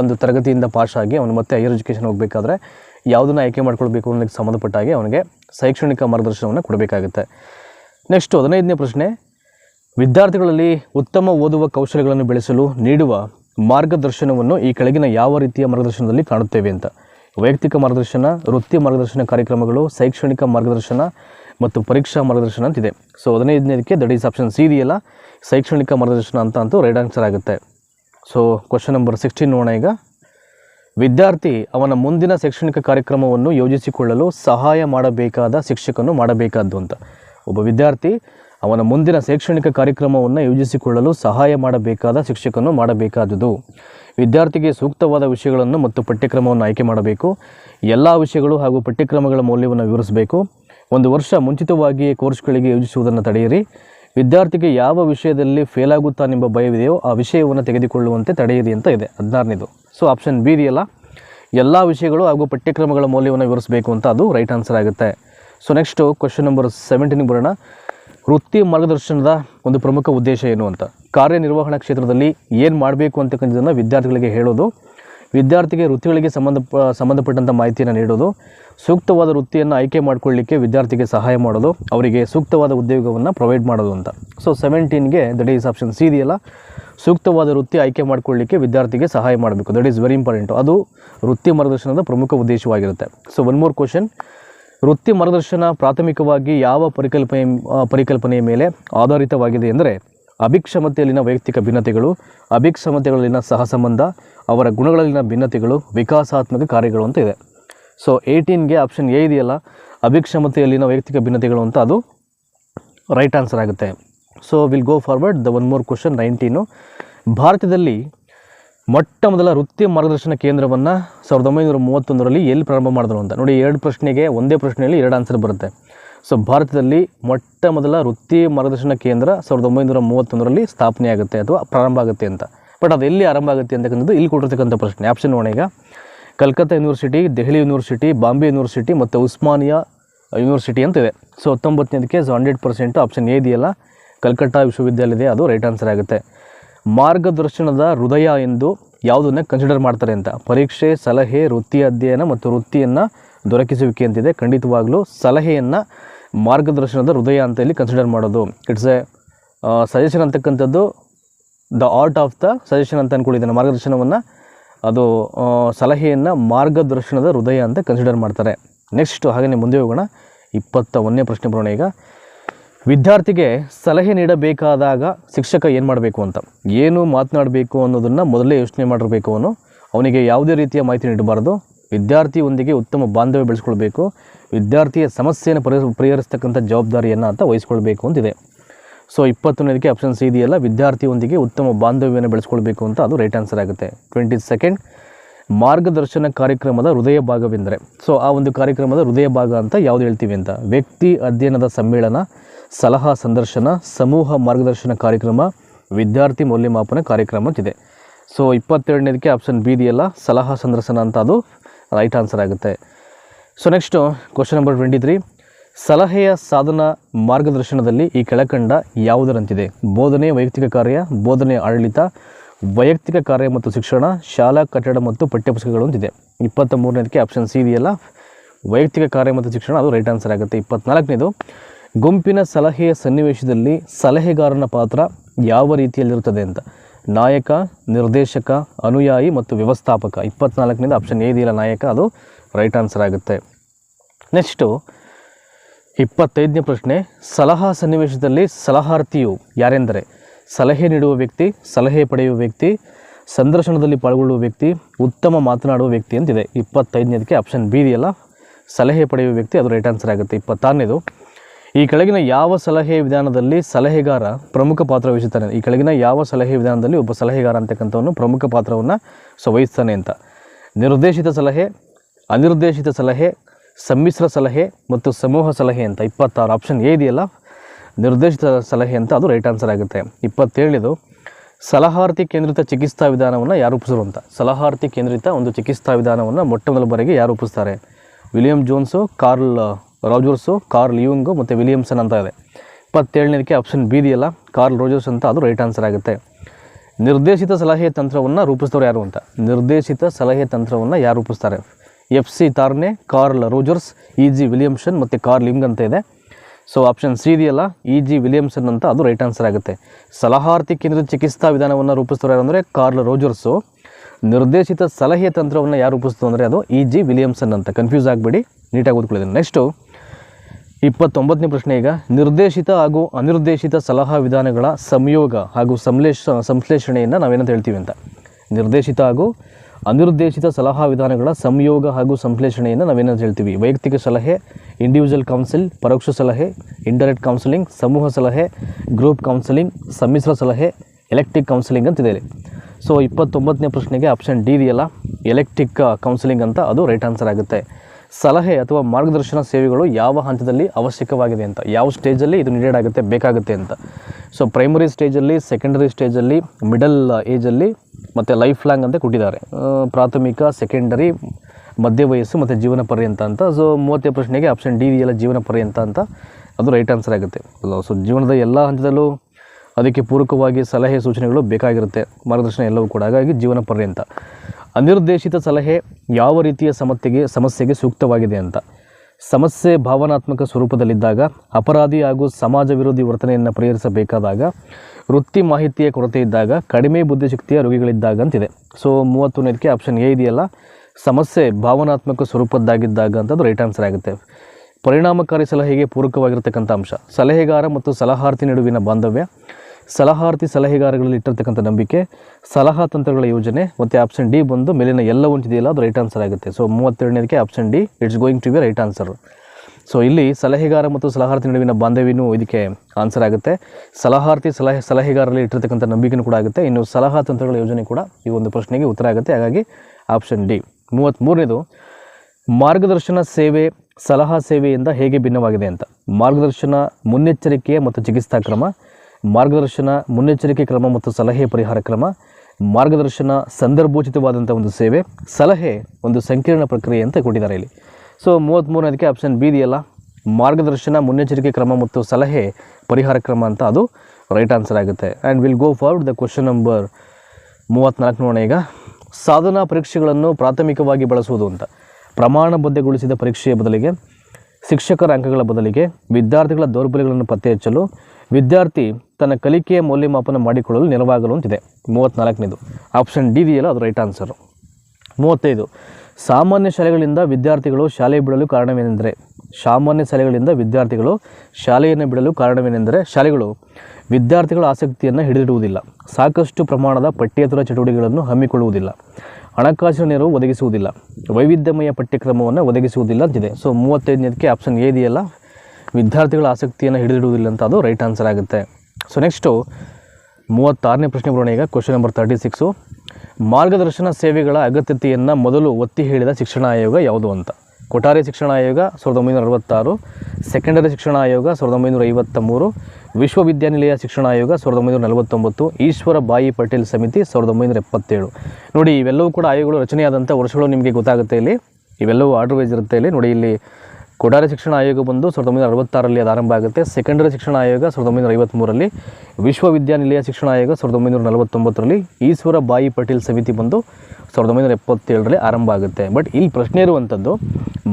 ಒಂದು ತರಗತಿಯಿಂದ ಪಾಸ್ ಆಗಿ ಅವನು ಮತ್ತೆ ಹೈಯರ್ ಎಜುಕೇಷನ್ ಹೋಗಬೇಕಾದ್ರೆ ಯಾವುದನ್ನು ಆಯ್ಕೆ ಮಾಡ್ಕೊಳ್ಬೇಕು ಅನ್ನೋದಕ್ಕೆ ಸಂಬಂಧಪಟ್ಟ ಹಾಗೆ ಅವನಿಗೆ ಶೈಕ್ಷಣಿಕ ಮಾರ್ಗದರ್ಶನವನ್ನು ಕೊಡಬೇಕಾಗುತ್ತೆ. ನೆಕ್ಸ್ಟು ಹದಿನೈದನೇ ಪ್ರಶ್ನೆ. ವಿದ್ಯಾರ್ಥಿಗಳಲ್ಲಿ ಉತ್ತಮ ಓದುವ ಕೌಶಲ್ಯಗಳನ್ನು ಬೆಳೆಸಲು ನೀಡುವ ಮಾರ್ಗದರ್ಶನವನ್ನು ಈ ಕೆಳಗಿನ ಯಾವ ರೀತಿಯ ಮಾರ್ಗದರ್ಶನದಲ್ಲಿ ಕಾಣುತ್ತೇವೆ ಅಂತ? ವೈಯಕ್ತಿಕ ಮಾರ್ಗದರ್ಶನ, ವೃತ್ತಿ ಮಾರ್ಗದರ್ಶನ ಕಾರ್ಯಕ್ರಮಗಳು, ಶೈಕ್ಷಣಿಕ ಮಾರ್ಗದರ್ಶನ ಮತ್ತು ಪರೀಕ್ಷಾ ಮಾರ್ಗದರ್ಶನ ಅಂತಿದೆ. ಸೊ ಹದಿನೈದನೇದಕ್ಕೆ ದಟ್ ಈಸ್ ಆಪ್ಷನ್ ಸಿ ಇದೆಯಲ್ಲ? ಶೈಕ್ಷಣಿಕ ಮಾರ್ಗದರ್ಶನ ಅಂತ ಅಂತೂ ರೈಟ್ ಆನ್ಸರ್ ಆಗುತ್ತೆ. ಸೊ ಕ್ವಶನ್ ನಂಬರ್ ಸಿಕ್ಸ್ಟೀನ್ ನೋಡೋಣ ಈಗ. ವಿದ್ಯಾರ್ಥಿ ಅವನ ಮುಂದಿನ ಶೈಕ್ಷಣಿಕ ಕಾರ್ಯಕ್ರಮವನ್ನು ಯೋಜಿಸಿಕೊಳ್ಳಲು ಸಹಾಯ ಮಾಡಬೇಕಾದ ಶಿಕ್ಷಕನು ಮಾಡಬೇಕಾದ್ದು ಅಂತ. ಒಬ್ಬ ವಿದ್ಯಾರ್ಥಿ ಅವನ ಮುಂದಿನ ಶೈಕ್ಷಣಿಕ ಕಾರ್ಯಕ್ರಮವನ್ನು ಯೋಜಿಸಿಕೊಳ್ಳಲು ಸಹಾಯ ಮಾಡಬೇಕಾದ ಶಿಕ್ಷಕನು ಮಾಡಬೇಕಾದುದು. ವಿದ್ಯಾರ್ಥಿಗೆ ಸೂಕ್ತವಾದ ವಿಷಯಗಳನ್ನು ಮತ್ತು ಪಠ್ಯಕ್ರಮವನ್ನು ಆಯ್ಕೆ ಮಾಡಬೇಕು. ಎಲ್ಲ ವಿಷಯಗಳು ಹಾಗೂ ಪಠ್ಯಕ್ರಮಗಳ ಮೌಲ್ಯವನ್ನು ವಿವರಿಸಬೇಕು. ಒಂದು ವರ್ಷ ಮುಂಚಿತವಾಗಿಯೇ ಕೋರ್ಸ್ಗಳಿಗೆ ಯೋಜಿಸುವುದನ್ನು ತಡೆಯಿರಿ. ವಿದ್ಯಾರ್ಥಿಗೆ ಯಾವ ವಿಷಯದಲ್ಲಿ ಫೇಲ್ ಆಗುತ್ತಾನೆಂಬ ಭಯವಿದೆಯೋ ಆ ವಿಷಯವನ್ನು ತೆಗೆದುಕೊಳ್ಳುವಂತೆ ತಡೆಯಿರಿ ಅಂತ ಇದೆ. ಹದಿನಾರನೇದು. ಸೊ ಆಪ್ಷನ್ ಬಿ ಇದೆಯಲ್ಲ? ಎಲ್ಲ ವಿಷಯಗಳು ಹಾಗೂ ಪಠ್ಯಕ್ರಮಗಳ ಮೌಲ್ಯವನ್ನು ವಿವರಿಸಬೇಕು ಅಂತ ಅದು ರೈಟ್ ಆನ್ಸರ್ ಆಗುತ್ತೆ. ಸೊ ನೆಕ್ಸ್ಟು ಕ್ವಶನ್ ನಂಬರ್ ಸೆವೆಂಟೀನ್ಗೆ ಬರೋಣ. ವೃತ್ತಿ ಮಾರ್ಗದರ್ಶನದ ಒಂದು ಪ್ರಮುಖ ಉದ್ದೇಶ ಏನು ಅಂತ. ಕಾರ್ಯನಿರ್ವಹಣಾ ಕ್ಷೇತ್ರದಲ್ಲಿ ಏನು ಮಾಡಬೇಕು ಅಂತಕ್ಕಂಥದ್ದನ್ನು ವಿದ್ಯಾರ್ಥಿಗಳಿಗೆ ಹೇಳೋದು. ವಿದ್ಯಾರ್ಥಿಗೆ ವೃತ್ತಿಗಳಿಗೆ ಸಂಬಂಧ ಸಂಬಂಧಪಟ್ಟಂಥ ಮಾಹಿತಿಯನ್ನು ನೀಡೋದು, ಸೂಕ್ತವಾದ ವೃತ್ತಿಯನ್ನು ಆಯ್ಕೆ ಮಾಡಿಕೊಳ್ಳಿಕ್ಕೆ ವಿದ್ಯಾರ್ಥಿಗೆ ಸಹಾಯ ಮಾಡೋದು, ಅವರಿಗೆ ಸೂಕ್ತವಾದ ಉದ್ಯೋಗವನ್ನು ಪ್ರೊವೈಡ್ ಮಾಡೋದು ಅಂತ. ಸೊ ಸೆವೆಂಟೀನ್ಗೆ ದಟ್ ಈಸ್ ಆಪ್ಷನ್ ಸಿ ಇದೆಯಲ್ಲ, ಸೂಕ್ತವಾದ ವೃತ್ತಿ ಆಯ್ಕೆ ಮಾಡಿಕೊಳ್ಳಿಕ್ಕೆ ವಿದ್ಯಾರ್ಥಿಗೆ ಸಹಾಯ ಮಾಡಬೇಕು. ದಟ್ ಈಸ್ ವೆರಿ ಇಂಪಾರ್ಟೆಂಟು ಅದು ವೃತ್ತಿ ಮಾರ್ಗದರ್ಶನದ ಪ್ರಮುಖ ಉದ್ದೇಶವಾಗಿರುತ್ತೆ. ಸೊ ಒನ್ ಮೋರ್ ಕ್ವಶನ್ ವೃತ್ತಿ ಮಾರ್ಗದರ್ಶನ ಪ್ರಾಥಮಿಕವಾಗಿ ಯಾವ ಪರಿಕಲ್ಪನೆ ಪರಿಕಲ್ಪನೆಯ ಮೇಲೆ ಆಧಾರಿತವಾಗಿದೆ ಎಂದರೆ ಅಭಿಕ್ಷಮತೆಯಲ್ಲಿನ ವೈಯಕ್ತಿಕ ಭಿನ್ನತೆಗಳು ಅಭಿಕ್ಷಮತೆಗಳಲ್ಲಿನ ಸಹಸಂಬಂಧ ಅವರ ಗುಣಗಳಲ್ಲಿನ ಭಿನ್ನತೆಗಳು, ವಿಕಾಸಾತ್ಮಕ ಕಾರ್ಯಗಳು ಅಂತ ಇದೆ. ಸೊ ಏಯ್ಟೀನ್ಗೆ ಆಪ್ಷನ್ ಎ ಇದೆಯಲ್ಲ ಅಭಿಕ್ಷಮತೆಯಲ್ಲಿನ ವೈಯಕ್ತಿಕ ಭಿನ್ನತೆಗಳು ಅಂತ ಅದು ರೈಟ್ ಆನ್ಸರ್ ಆಗುತ್ತೆ. So will go forward the one more question nineteen ಭಾರತದಲ್ಲಿ ಮೊಟ್ಟ ಮೊದಲ ವೃತ್ತಿ ಮಾರ್ಗದರ್ಶನ ಕೇಂದ್ರವನ್ನು ಸಾವಿರದ ಒಂಬೈನೂರ ಮೂವತ್ತೊಂದರಲ್ಲಿ ಎಲ್ಲಿ ಪ್ರಾರಂಭ ಮಾಡಿದ್ರು ಅಂತ? ನೋಡಿ, ಎರಡು ಪ್ರಶ್ನೆಗೆ ಒಂದೇ ಪ್ರಶ್ನೆಯಲ್ಲಿ ಎರಡು ಆನ್ಸರ್ ಬರುತ್ತೆ. ಸೊ ಭಾರತದಲ್ಲಿ ಮೊಟ್ಟ ಮೊದಲ ವೃತ್ತಿ ಮಾರ್ಗದರ್ಶನ ಕೇಂದ್ರ ಸಾವಿರದ ಒಂಬೈನೂರ ಮೂವತ್ತೊಂದರಲ್ಲಿ ಸ್ಥಾಪನೆ ಆಗುತ್ತೆ ಅಥವಾ ಪ್ರಾರಂಭ ಆಗುತ್ತೆ ಅಂತ. ಬಟ್ ಅದು ಎಲ್ಲಿ ಆರಂಭ ಆಗುತ್ತೆ ಅಂತಕ್ಕಂಥದ್ದು ಇಲ್ಲಿ ಕೊಟ್ಟಿರ್ತಕ್ಕಂಥ ಪ್ರಶ್ನೆ. ಆಪ್ಷನ್ ನೋಡೋಣ ಈಗ. Calcutta university Delhi university Bombay university ಮತ್ತು ಉಸ್ಮಾನಿಯಾ ಯೂನಿವರ್ಸಿಟಿ ಅಂತ ಇದೆ. So ಹತ್ತೊಂಬತ್ತನೇದಕ್ಕೆ so hundred percent option A ಇದೆಯಲ್ಲ? ಕಲ್ಕತ್ತಾ ವಿಶ್ವವಿದ್ಯಾಲಯ ಇದೆ, ಅದು ರೈಟ್ ಆನ್ಸರ್ ಆಗುತ್ತೆ. ಮಾರ್ಗದರ್ಶನದ ಹೃದಯ ಎಂದು ಯಾವುದನ್ನು ಕನ್ಸಿಡರ್ ಮಾಡ್ತಾರೆ ಅಂತ? ಪರೀಕ್ಷೆ, ಸಲಹೆ, ವೃತ್ತಿ ಅಧ್ಯಯನ ಮತ್ತು ವೃತ್ತಿಯನ್ನು ದೊರಕಿಸುವಿಕೆ ಅಂತಿದೆ ಖಂಡಿತವಾಗಲೂ ಸಲಹೆಯನ್ನು ಮಾರ್ಗದರ್ಶನದ ಹೃದಯ ಅಂತ ಇಲ್ಲಿ ಕನ್ಸಿಡರ್ ಮಾಡೋದು. ಇಟ್ಸ್ ಎ ಸಜೆಷನ್ ಅಂತಕ್ಕಂಥದ್ದು the art of the suggestion ಅಂತ ಅಂದ್ಕೊಂಡಿದ್ದಾನೆ ಮಾರ್ಗದರ್ಶನವನ್ನು. ಅದು ಸಲಹೆಯನ್ನು ಮಾರ್ಗದರ್ಶನದ ಹೃದಯ ಅಂತ ಕನ್ಸಿಡರ್ ಮಾಡ್ತಾರೆ. ನೆಕ್ಸ್ಟ್ ಹಾಗೆಯೇ ಮುಂದೆ ಹೋಗೋಣ. ಇಪ್ಪತ್ತ ಒಂದನೇ ಪ್ರಶ್ನೆ ಬರೋಣ ಈಗ. ವಿದ್ಯಾರ್ಥಿಗೆ ಸಲಹೆ ನೀಡಬೇಕಾದಾಗ ಶಿಕ್ಷಕ ಏನು ಮಾಡಬೇಕು ಅಂತ? ಏನು ಮಾತನಾಡಬೇಕು ಅನ್ನೋದನ್ನು ಮೊದಲೇ ಯೋಚನೆ ಮಾಡಿರಬೇಕು ಅವನು. ಅವನಿಗೆ ಯಾವುದೇ ರೀತಿಯ ಮಾಹಿತಿ ನೀಡಬಾರ್ದು. ವಿದ್ಯಾರ್ಥಿಯೊಂದಿಗೆ ಉತ್ತಮ ಬಾಂಧವ್ಯ ಬೆಳೆಸ್ಕೊಳ್ಬೇಕು, ವಿದ್ಯಾರ್ಥಿಯ ಸಮಸ್ಯೆಯನ್ನು ಪರಿ ಪರಿಹರಿಸ್ತಕ್ಕಂಥ ಜವಾಬ್ದಾರಿಯನ್ನು ಅಂತ ವಹಿಸ್ಕೊಳ್ಬೇಕು ಅಂತಿದೆ. ಸೊ ಇಪ್ಪತ್ತೊಂದಕ್ಕೆ ಆಪ್ಷನ್ ಸಿ ಇದೆಯಲ್ಲ, ವಿದ್ಯಾರ್ಥಿಯೊಂದಿಗೆ ಉತ್ತಮ ಬಾಂಧವ್ಯವನ್ನು ಬೆಳೆಸ್ಕೊಳ್ಬೇಕು ಅಂತ ಅದು ರೈಟ್ ಆನ್ಸರ್ ಆಗುತ್ತೆ. ಟ್ವೆಂಟಿ ಸೆಕೆಂಡ್ ಮಾರ್ಗದರ್ಶನ ಕಾರ್ಯಕ್ರಮದ ಹೃದಯ ಭಾಗವೆಂದರೆ. ಸೊ ಆ ಒಂದು ಕಾರ್ಯಕ್ರಮದ ಹೃದಯ ಭಾಗ ಅಂತ ಯಾವುದು ಹೇಳ್ತೀವಿ ಅಂತ? ವ್ಯಕ್ತಿ ಅಧ್ಯಯನದ ಸಮ್ಮೇಳನ, ಸಲಹಾ ಸಂದರ್ಶನ, ಸಮೂಹ ಮಾರ್ಗದರ್ಶನ ಕಾರ್ಯಕ್ರಮ, ವಿದ್ಯಾರ್ಥಿ ಮೌಲ್ಯಮಾಪನ ಕಾರ್ಯಕ್ರಮ ಅಂತಿದೆ. ಸೊ ಇಪ್ಪತ್ತೆರಡನೇದಕ್ಕೆ ಆಪ್ಷನ್ ಬಿ ಇದೆಯಲ್ಲ, ಸಲಹಾ ಸಂದರ್ಶನ ಅಂತ ಅದು. ರೈಟ್ ಆನ್ಸರ್ ಆಗುತ್ತೆ. So next question number twenty three ಸಲಹೆಯ ಸಾಧನ ಮಾರ್ಗದರ್ಶನದಲ್ಲಿ ಈ ಕೆಳಕಂಡ ಯಾವುದರಂತಿದೆ? ಬೋಧನೆ, ವೈಯಕ್ತಿಕ ಕಾರ್ಯ, ಬೋಧನೆ, ಆಡಳಿತ, ವೈಯಕ್ತಿಕ ಕಾರ್ಯ ಮತ್ತು ಶಿಕ್ಷಣ, ಶಾಲಾ, ಕಟ್ಟಡ ಮತ್ತು ಪಠ್ಯಪುಸ್ತಕಗಳು ಅಂತಿದೆ. ಇಪ್ಪತ್ತ ಮೂರನೇದಕ್ಕೆ ಆಪ್ಷನ್ ಸಿ ಇದೆಯಲ್ಲ? ವೈಯಕ್ತಿಕ ಕಾರ್ಯ ಮತ್ತು ಶಿಕ್ಷಣ, ಅದು ರೈಟ್ ಆನ್ಸರ್ ಆಗುತ್ತೆ. ಇಪ್ಪತ್ನಾಲ್ಕನೇದು, ಗುಂಪಿನ ಸಲಹೆಯ ಸನ್ನಿವೇಶದಲ್ಲಿ ಸಲಹೆಗಾರನ ಪಾತ್ರ ಯಾವ ರೀತಿಯಲ್ಲಿರುತ್ತದೆ ಅಂತ? ನಾಯಕ, ನಿರ್ದೇಶಕ, ಅನುಯಾಯಿ ಮತ್ತು ವ್ಯವಸ್ಥಾಪಕ. ಇಪ್ಪತ್ನಾಲ್ಕನಿಂದ ಆಪ್ಷನ್ ಎ ನಾಯಕ, ಅದು ರೈಟ್ ಆನ್ಸರ್ ಆಗುತ್ತೆ. ನೆಕ್ಸ್ಟು ಇಪ್ಪತ್ತೈದನೇ ಪ್ರಶ್ನೆ, ಸಲಹಾ ಸನ್ನಿವೇಶದಲ್ಲಿ ಸಲಹಾರ್ಥಿಯು ಯಾರೆಂದರೆ? ಸಲಹೆ ನೀಡುವ ವ್ಯಕ್ತಿ, ಸಲಹೆ ಪಡೆಯುವ ವ್ಯಕ್ತಿ, ಸಂದರ್ಶನದಲ್ಲಿ ಪಾಲ್ಗೊಳ್ಳುವ ವ್ಯಕ್ತಿ, ಉತ್ತಮ ಮಾತನಾಡುವ ವ್ಯಕ್ತಿ ಅಂತಿದೆ. ಇಪ್ಪತ್ತೈದನೇದಕ್ಕೆ ಆಪ್ಷನ್ ಬಿ ಇದೆಯಲ್ಲ, ಸಲಹೆ ಪಡೆಯುವ ವ್ಯಕ್ತಿ, ಅದು ರೈಟ್ ಆನ್ಸರ್ ಆಗುತ್ತೆ. ಇಪ್ಪತ್ತಾರನೇದು ಈ ಕೆಳಗಿನ ಯಾವ ಸಲಹೆ ವಿಧಾನದಲ್ಲಿ ಸಲಹೆಗಾರ ಪ್ರಮುಖ ಪಾತ್ರ ವಹಿಸುತ್ತಾನೆ? ಈ ಕೆಳಗಿನ ಯಾವ ಸಲಹೆ ವಿಧಾನದಲ್ಲಿ ಒಬ್ಬ ಸಲಹೆಗಾರ ಅಂತಕ್ಕಂಥವನು ಪ್ರಮುಖ ಪಾತ್ರವನ್ನು ಸೊ ಅಂತ. ನಿರ್ದೇಶಿತ ಸಲಹೆ, ಅನಿರ್ದೇಶಿತ ಸಲಹೆ, ಸಮ್ಮಿಶ್ರ ಸಲಹೆ ಮತ್ತು ಸಮೂಹ ಸಲಹೆ ಅಂತ ಇಪ್ಪತ್ತಾರು ಆಪ್ಷನ್ ಎ ಇದೆಯಲ್ಲ? ನಿರ್ದೇಶಿತ ಸಲಹೆ ಅಂತ ಅದು ರೈಟ್ ಆನ್ಸರ್ ಆಗುತ್ತೆ. ಇಪ್ಪತ್ತೇಳಿದು ಸಲಹಾರ್ಥಿ ಕೇಂದ್ರಿತ ಚಿಕಿತ್ಸಾ ವಿಧಾನವನ್ನು ಯಾರು ರೂಪಿಸಿರು ಅಂತ? ಸಲಹಾರ್ಥಿ ಕೇಂದ್ರಿತ ಒಂದು ಚಿಕಿತ್ಸಾ ವಿಧಾನವನ್ನು ಮೊಟ್ಟ ಮೊದಲ ಬಾರಿಗೆ ಯಾರು ರೂಪಿಸ್ತಾರೆ William Jones, Carl Rogers Carl Jung ಮತ್ತು ವಿಲಿಯಮ್ಸನ್ ಅಂತ ಇದೆ. ಇಪ್ಪತ್ತೇಳನೇದಕ್ಕೆ ಆಪ್ಷನ್ ಬಿ ಇದೆಯಲ್ಲ, ಕಾರ್ಲ್ ರೋಜರ್ಸ್ ಅಂತ ಅದು ರೈಟ್ ಆನ್ಸರ್ ಆಗುತ್ತೆ. ನಿರ್ದೇಶಿತ ಸಲಹೆ ತಂತ್ರವನ್ನು ರೂಪಿಸಿದವರು ಯಾರು ಅಂತ. ನಿರ್ದೇಶಿತ ಸಲಹೆ ತಂತ್ರವನ್ನು ಯಾರು ರೂಪಿಸ್ತಾರೆ? F C Thorne, Carl Rogers, E G Williamson ಮತ್ತು ಕಾರ್ಲ್ ಲಿಂಗ್ ಅಂತ ಇದೆ. ಸೊ ಆಪ್ಷನ್ ಸಿ ಇದೆಯಲ್ಲ, ಇ ಜಿ ವಿಲಿಯಮ್ಸನ್ ಅಂತ ಅದು ರೈಟ್ ಆನ್ಸರ್ ಆಗುತ್ತೆ. ಸಲಹಾರ್ಥಿ ಕೇಂದ್ರ ಚಿಕಿತ್ಸಾ ವಿಧಾನವನ್ನು ರೂಪಿಸಿದವರು ಯಾರು ಅಂದರೆ ಕಾರ್ಲ್ ರೋಜರ್ಸು. ನಿರ್ದೇಶಿತ ಸಲಹೆ ತಂತ್ರವನ್ನು ಯಾರು ರೂಪಿಸ್ತು ಅಂದರೆ ಅದು ಇ ಜಿ ವಿಲಿಯಮ್ಸನ್ ಅಂತ. ಕನ್ಫ್ಯೂಸ್ ಆಗಬೇಡಿ, ನೀಟಾಗಿ ಓದ್ಕೊಳ್ಳಿದ್ದೀನಿ ನೆಕ್ಸ್ಟು ಇಪ್ಪತ್ತೊಂಬತ್ತನೇ ಪ್ರಶ್ನೆ ಈಗ. ನಿರ್ದೇಶಿತ ಹಾಗೂ ಅನಿರ್ದೇಶಿತ ಸಲಹಾ ವಿಧಾನಗಳ ಸಂಯೋಗ ಹಾಗೂ ಸಂಶ್ಲೇಷ ಸಂಶ್ಲೇಷಣೆಯನ್ನು ನಾವೇನಂತ ಹೇಳ್ತೀವಿ ಅಂತ. ನಿರ್ದೇಶಿತ ಹಾಗೂ ಅನಿರ್ದೇಶಿತ ಸಲಹಾ ವಿಧಾನಗಳ ಸಂಯೋಗ ಹಾಗೂ ಸಂಶ್ಲೇಷಣೆಯನ್ನು ನಾವೇನಂತ ಹೇಳ್ತೀವಿ. ವೈಯಕ್ತಿಕ ಸಲಹೆ ಇಂಡಿವಿಜುವಲ್ ಕೌನ್ಸಿಲ್ ಪರೋಕ್ಷ ಸಲಹೆ ಇಂಡೈರೆಕ್ಟ್ ಕೌನ್ಸಿಲಿಂಗ್ ಸಮೂಹ ಸಲಹೆ ಗ್ರೂಪ್ ಕೌನ್ಸಿಲಿಂಗ್ ಸಮ್ಮಿಶ್ರ ಸಲಹೆ ಎಲೆಕ್ಟ್ರಿಕ್ ಕೌನ್ಸಿಲಿಂಗ್ ಅಂತ ಇದೆ ಸೊ ಇಪ್ಪತ್ತೊಂಬತ್ತನೇ ಪ್ರಶ್ನೆಗೆ ಆಪ್ಷನ್ ಡಿ ಇದೆಯಲ್ಲ. ಎಲೆಕ್ಟ್ರಿಕ್ ಕೌನ್ಸಿಲಿಂಗ್ ಅಂತ ಅದು ರೈಟ್ ಆನ್ಸರ್ ಆಗುತ್ತೆ. ಸಲಹೆ ಅಥವಾ ಮಾರ್ಗದರ್ಶನ ಸೇವೆಗಳು ಯಾವ ಹಂತದಲ್ಲಿ ಅವಶ್ಯಕವಾಗಿದೆ ಅಂತ, ಯಾವ ಸ್ಟೇಜಲ್ಲಿ ಇದು ಆಗುತ್ತೆ, ಬೇಕಾಗುತ್ತೆ ಅಂತ. ಸೊ ಪ್ರೈಮರಿ ಸ್ಟೇಜಲ್ಲಿ ಸೆಕೆಂಡರಿ ಸ್ಟೇಜಲ್ಲಿ ಮಿಡಲ್ ಏಜಲ್ಲಿ ಮತ್ತು ಲೈಫ್ ಲಾಂಗ್ ಅಂತ ಕೊಟ್ಟಿದ್ದಾರೆ. ಪ್ರಾಥಮಿಕ ಸೆಕೆಂಡರಿ ಮಧ್ಯ ವಯಸ್ಸು ಮತ್ತು ಜೀವನ ಪರ್ಯಂತ ಅಂತ. ಸೊ ಮೂವತ್ತೇ ಪ್ರಶ್ನೆಗೆ ಆಪ್ಷನ್ ಡಿ ಎಲ್ಲ ಜೀವನ ಪರ್ಯಂತ ಅಂತ ಅದು ರೈಟ್ ಆನ್ಸರ್ ಆಗುತ್ತೆ. ಸೊ ಜೀವನದ ಎಲ್ಲ ಹಂತದಲ್ಲೂ ಅದಕ್ಕೆ ಪೂರಕವಾಗಿ ಸಲಹೆ ಸೂಚನೆಗಳು ಬೇಕಾಗಿರುತ್ತೆ. ಮಾರ್ಗದರ್ಶನ ಎಲ್ಲವೂ ಕೂಡ. ಹಾಗಾಗಿ ಜೀವನ ಪರ್ಯಂತ. ಅನಿರ್ದೇಶಿತ ಸಲಹೆ ಯಾವ ರೀತಿಯ ಸಮಸ್ಯೆಗೆ ಸಮಸ್ಯೆಗೆ ಸೂಕ್ತವಾಗಿದೆ ಅಂತ. ಸಮಸ್ಯೆ ಭಾವನಾತ್ಮಕ ಸ್ವರೂಪದಲ್ಲಿದ್ದಾಗ, ಅಪರಾಧಿ ಹಾಗೂ ಸಮಾಜ ವಿರೋಧಿ ವರ್ತನೆಯನ್ನು ಪರಿಹರಿಸಬೇಕಾದಾಗ, ವೃತ್ತಿ ಮಾಹಿತಿಯ ಕೊರತೆ ಇದ್ದಾಗ, ಕಡಿಮೆ ಬುದ್ಧಿಶಕ್ತಿಯ ರೋಗಿಗಳಿದ್ದಾಗ ಅಂತಿದೆ. ಸೊ ಮೂವತ್ತೊಂದಕ್ಕೆ ಆಪ್ಷನ್ ಎ ಇದೆಯಲ್ಲ, ಸಮಸ್ಯೆ ಭಾವನಾತ್ಮಕ ಸ್ವರೂಪದ್ದಾಗಿದ್ದಾಗ ಅಂತದ್ದು ರೈಟ್ ಆನ್ಸರ್ ಆಗುತ್ತೆ. ಪರಿಣಾಮಕಾರಿ ಸಲಹೆಗೆ ಪೂರಕವಾಗಿರ್ತಕ್ಕಂಥ ಅಂಶ. ಸಲಹೆಗಾರ ಮತ್ತು ಸಲಹಾರ್ಥಿ ನಡುವಿನ ಬಾಂಧವ್ಯ ಸಲಹಾರ್ಥಿ ಸಲಹೆಗಾರಗಳಲ್ಲಿ ಇಟ್ಟಿರ್ತಕ್ಕಂಥ ನಂಬಿಕೆ, ಸಲಹಾ ತಂತ್ರಗಳ ಯೋಜನೆ ಮತ್ತು ಆಪ್ಷನ್ ಡಿ ಬಂದು ಮೇಲಿನ ಎಲ್ಲ ಒಂದಿದೆಯಲ್ಲ ಅದು ರೈಟ್ ಆನ್ಸರ್ ಆಗುತ್ತೆ. So ಮೂವತ್ತೆರಡನೇದಕ್ಕೆ option D it's going to be right answer so ಇಲ್ಲಿ ಸಲಹೆಗಾರ ಮತ್ತು ಸಲಹಾರ್ಥಿ ನಡುವಿನ ಬಾಂಧವ್ಯನೂ ಇದಕ್ಕೆ ಆನ್ಸರ್ ಆಗುತ್ತೆ. ಸಲಹಾರ್ಥಿ ಸಲಹೆ, ಸಲಹೆಗಾರರಲ್ಲಿ ಇಟ್ಟಿರ್ತಕ್ಕಂಥ ನಂಬಿಕೆನೂ ಕೂಡ ಆಗುತ್ತೆ. ಇನ್ನು ಸಲಹಾ ತಂತ್ರಗಳ ಯೋಜನೆ ಕೂಡ ಈ ಒಂದು ಪ್ರಶ್ನೆಗೆ ಉತ್ತರ ಆಗುತ್ತೆ. ಹಾಗಾಗಿ ಆಪ್ಷನ್ ಡಿ ಮೂವತ್ತ್ಮೂರನೇದು, ಮಾರ್ಗದರ್ಶನ ಸೇವೆ, ಸಲಹಾ ಸೇವೆಯಿಂದ ಹೇಗೆ ಭಿನ್ನವಾಗಿದೆ ಅಂತ. ಮಾರ್ಗದರ್ಶನ ಮುನ್ನೆಚ್ಚರಿಕೆ ಮತ್ತು ಚಿಕಿತ್ಸಾ ಕ್ರಮ ಮಾರ್ಗದರ್ಶನ, ಮುನ್ನೆಚ್ಚರಿಕೆ ಕ್ರಮ ಮತ್ತು ಸಲಹೆ ಪರಿಹಾರ ಕ್ರಮ, ಮಾರ್ಗದರ್ಶನ ಸಂದರ್ಭೋಚಿತವಾದಂಥ ಒಂದು ಸೇವೆ, ಸಲಹೆ ಒಂದು ಸಂಕೀರ್ಣ ಪ್ರಕ್ರಿಯೆ ಅಂತ ಕೊಟ್ಟಿದ್ದಾರೆ ಇಲ್ಲಿ. ಸೊ ಮೂವತ್ತ್ಮೂರನೇದಕ್ಕೆ ಆಪ್ಷನ್ ಬಿ ಇದೆಯಲ್ಲ? ಮಾರ್ಗದರ್ಶನ, ಮುನ್ನೆಚ್ಚರಿಕೆ ಕ್ರಮ ಮತ್ತು ಸಲಹೆ ಪರಿಹಾರ ಕ್ರಮ ಅಂತ ಅದು ರೈಟ್ ಆನ್ಸರ್ ಆಗುತ್ತೆ. And will go forward the question number ಮೂವತ್ತ್ನಾಲ್ಕು ನೋಡೋಣ ಈಗ. ಸಾಧನಾ ಪರೀಕ್ಷೆಗಳನ್ನು ಪ್ರಾಥಮಿಕವಾಗಿ ಬಳಸುವುದು ಅಂತ. ಪ್ರಮಾಣಬದ್ಧಗೊಳಿಸಿದ ಪರೀಕ್ಷೆಯ ಬದಲಿಗೆ, ಶಿಕ್ಷಕರ ಅಂಕಗಳ ಬದಲಿಗೆ, ವಿದ್ಯಾರ್ಥಿಗಳ ದೌರ್ಬಲ್ಯಗಳನ್ನು ಪತ್ತೆ ಹಚ್ಚಲು ವಿದ್ಯಾರ್ಥಿ ತನ್ನ ಕಲಿಕೆಯ ಮೌಲ್ಯಮಾಪನ ಮಾಡಿಕೊಳ್ಳಲು ನೆರವಾಗಲು ಅಂತಿದೆ. ಮೂವತ್ತ್ನಾಲ್ಕನೇದು ಆಪ್ಷನ್ ಡಿ ಇದೆಯಲ್ಲ, ಅದು ರೈಟ್ ಆನ್ಸರು. ಮೂವತ್ತೈದು. ಸಾಮಾನ್ಯ ಶಾಲೆಗಳಿಂದ ವಿದ್ಯಾರ್ಥಿಗಳು ಶಾಲೆ ಬಿಡಲು ಕಾರಣವೇನೆಂದರೆ, ಸಾಮಾನ್ಯ ಶಾಲೆಗಳಿಂದ ವಿದ್ಯಾರ್ಥಿಗಳು ಶಾಲೆಯನ್ನು ಬಿಡಲು ಕಾರಣವೇನೆಂದರೆ, ಶಾಲೆಗಳು ವಿದ್ಯಾರ್ಥಿಗಳ ಆಸಕ್ತಿಯನ್ನು ಹಿಡಿದಿಡುವುದಿಲ್ಲ. ಸಾಕಷ್ಟು ಪ್ರಮಾಣದ ಪಠ್ಯೇತರ ಚಟುವಟಿಕೆಗಳನ್ನು ಹಮ್ಮಿಕೊಳ್ಳುವುದಿಲ್ಲ. ಹಣಕಾಸಿನ ನೆರವು ಒದಗಿಸುವುದಿಲ್ಲ. ವೈವಿಧ್ಯಮಯ ಪಠ್ಯಕ್ರಮವನ್ನು ಒದಗಿಸುವುದಿಲ್ಲ ಅಂತಿದೆ. ಸೊ ಮೂವತ್ತೈದನೇದಕ್ಕೆ ಆಪ್ಷನ್ ಎ ಇದೆಯಲ್ಲ ವಿದ್ಯಾರ್ಥಿಗಳ ಆಸಕ್ತಿಯನ್ನು ಹಿಡಿದಿಡುವುದಿಲ್ಲ ಅಂತ ಅದು ರೈಟ್ ಆನ್ಸರ್ ಆಗುತ್ತೆ. ಸೊ ನೆಕ್ಸ್ಟು ಮೂವತ್ತಾರನೇ ಪ್ರಶ್ನೆ ಬರೋಣ ಈಗ. ಕ್ವಶನ್ ನಂಬರ್ ತರ್ಟಿ ಸಿಕ್ಸು ಮಾರ್ಗದರ್ಶನ ಸೇವೆಗಳ ಅಗತ್ಯತೆಯನ್ನು ಮೊದಲು ಒತ್ತಿ ಹೇಳಿದ ಶಿಕ್ಷಣ ಆಯೋಗ ಯಾವುದು ಅಂತ? ಕೊಠಾರಿ ಶಿಕ್ಷಣ ಆಯೋಗ ಸಾವಿರದ ಒಂಬೈನೂರ ಅರವತ್ತಾರು ಸೆಕೆಂಡರಿ ಶಿಕ್ಷಣ ಆಯೋಗ ಸಾವಿರದ ಒಂಬೈನೂರ ಐವತ್ತ ಮೂರು ವಿಶ್ವವಿದ್ಯಾನಿಲಯ ಶಿಕ್ಷಣ ಆಯೋಗ ಸಾವಿರದ ಒಂಬೈನೂರ ನಲವತ್ತೊಂಬತ್ತು, ಈಶ್ವರ ಬಾಯಿ ಪಟೇಲ್ ಸಮಿತಿ ಸಾವಿರದ ಒಂಬೈನೂರ ಎಪ್ಪತ್ತೇಳು. ನೋಡಿ, ಇವೆಲ್ಲವೂ ಕೂಡ ಆಯೋಗಗಳು ರಚನೆಯಾದಂಥ ವರ್ಷಗಳು ನಿಮಗೆ ಗೊತ್ತಾಗುತ್ತೆ ಇಲ್ಲಿ. ಇವೆಲ್ಲವೂ ಆರ್ಡರ್ ವೈಸ್ ಇರುತ್ತೆ ಇಲ್ಲಿ. ನೋಡಿ, ಇಲ್ಲಿ ಕೊಡಾರಿ ಶಿಕ್ಷಣ ಆಯೋಗ ಬಂದು ಸಾವಿರದ ಒಂಬೈನೂರ ಅರವತ್ತಾರಲ್ಲಿ ಅದು ಆರಂಭ ಆಗುತ್ತೆ. ಸೆಕೆಂಡರಿ ಶಿಕ್ಷಣ ಆಯೋಗ ಸಾವಿರದ ಒಂಬೈನೂರ ಐವತ್ತ್ಮೂರರಲ್ಲಿ ವಿಶ್ವವಿದ್ಯಾನಿಲಯ ಶಿಕ್ಷಣ ಆಯೋಗ ಸಾವಿರದ ಒಂಬೈನೂರ ನಲವತ್ತೊಂಬತ್ತರಲ್ಲಿ ಈಶ್ವರ ಬಾಯಿ ಪಟೇಲ್ ಸಮಿತಿ ಬಂದು ಸಾವಿರದ ಒಂಬೈನೂರ ಎಪ್ಪತ್ತೇಳರಲ್ಲಿ ಆರಂಭ ಆಗುತ್ತೆ. ಬಟ್ ಇಲ್ಲಿ ಪ್ರಶ್ನೆ ಇರುವಂಥದ್ದು